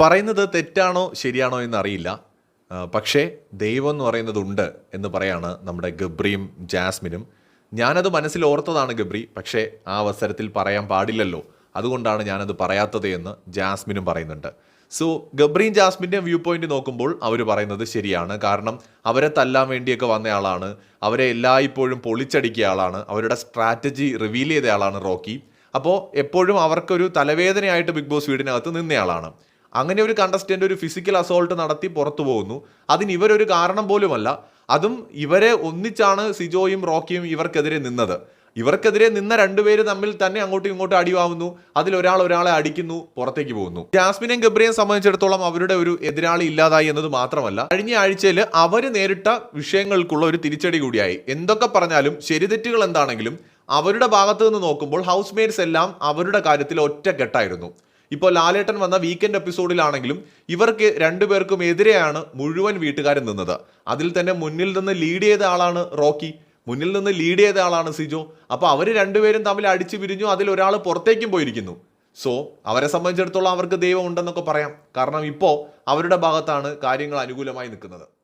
പറയുന്നത് തെറ്റാണോ ശരിയാണോ എന്നറിയില്ല. പക്ഷേ ദൈവം എന്ന് പറയുന്നത് ഉണ്ട് എന്ന് പറയാണ് നമ്മുടെ ഗബ്രിയും ജാസ്മിനും. ഞാനത് മനസ്സിൽ ഓർത്തതാണ് ഗബ്രി പക്ഷേ ആ അവസരത്തിൽ പറയാൻ പാടില്ലല്ലോ. അതുകൊണ്ടാണ് ഞാനത് പറയാത്തത് എന്ന് ജാസ്മിനും പറയുന്നുണ്ട്. സോ ഗബ്രിയും ജാസ്മിന്റെ വ്യൂ പോയിന്റ് നോക്കുമ്പോൾ അവർ പറയുന്നത് ശരിയാണ്. കാരണം അവരെ തല്ലാൻ വേണ്ടിയൊക്കെ വന്നയാളാണ്. അവരെ എല്ലായ്പ്പോഴും പൊളിച്ചടിക്കിയ ആളാണ്. അവരുടെ സ്ട്രാറ്റജി റിവീൽ ചെയ്ത ആളാണ് റോക്കി. അപ്പോൾ എപ്പോഴും അവർക്കൊരു തലവേദനയായിട്ട് ബിഗ് ബോസ് വീടിനകത്ത് നിന്നയാളാണ്. അങ്ങനെ ഒരു കണ്ടസ്റ്റന്റ് ഒരു ഫിസിക്കൽ അസോൾട്ട് നടത്തി പുറത്തു പോകുന്നു. അതിന് ഇവരൊരു കാരണം പോലുമല്ല. അതും ഇവരെ ഒന്നിച്ചാണ് സിജോയും റോക്കിയും ഇവർക്കെതിരെ നിന്നത്. ഇവർക്കെതിരെ നിന്ന രണ്ടുപേര് തമ്മിൽ തന്നെ അങ്ങോട്ടും ഇങ്ങോട്ടും അടിവാകുന്നു അതിൽ ഒരാൾ ഒരാളെ അടിക്കുന്നു പുറത്തേക്ക് പോകുന്നു. ജാസ്മിനെയും ഗബ്രിയെയും സംബന്ധിച്ചിടത്തോളം അവരുടെ ഒരു എതിരാളി ഇല്ലാതായി എന്നത് മാത്രമല്ല കഴിഞ്ഞ ആഴ്ചയിൽ അവർ നേരിട്ട വിഷയങ്ങൾക്കുള്ള ഒരു തിരിച്ചടി കൂടിയായി. എന്തൊക്കെ പറഞ്ഞാലും ശരിതെറ്റുകൾ എന്താണെങ്കിലും അവരുടെ ഭാഗത്തു നിന്ന് നോക്കുമ്പോൾ ഹൗസ് എല്ലാം അവരുടെ കാര്യത്തിൽ ഒറ്റക്കെട്ടായിരുന്നു. ഇപ്പോൾ ലാലേട്ടൻ വന്ന വീക്കെൻഡ് എപ്പിസോഡിലാണെങ്കിലും ഇവർക്ക് രണ്ടുപേർക്കും എതിരെയാണ് മുഴുവൻ വീട്ടുകാരും നിന്നത്. അതിൽ തന്നെ മുന്നിൽ നിന്ന് ലീഡ് ചെയ്ത ആളാണ് റോക്കി. മുന്നിൽ നിന്ന് ലീഡ് ചെയ്ത ആളാണ് സിജോ. അപ്പോൾ അവർ രണ്ടുപേരും തമ്മിൽ അടിച്ചു പിരിഞ്ഞു അതിൽ ഒരാൾ പുറത്തേക്കും പോയിരിക്കുന്നു. സോ അവരെ സംബന്ധിച്ചിടത്തോളം അവർക്ക് ദൈവം ഉണ്ടെന്നൊക്കെ പറയാം. കാരണം ഇപ്പോൾ അവരുടെ ഭാഗത്താണ് കാര്യങ്ങൾ അനുകൂലമായി നിൽക്കുന്നത്.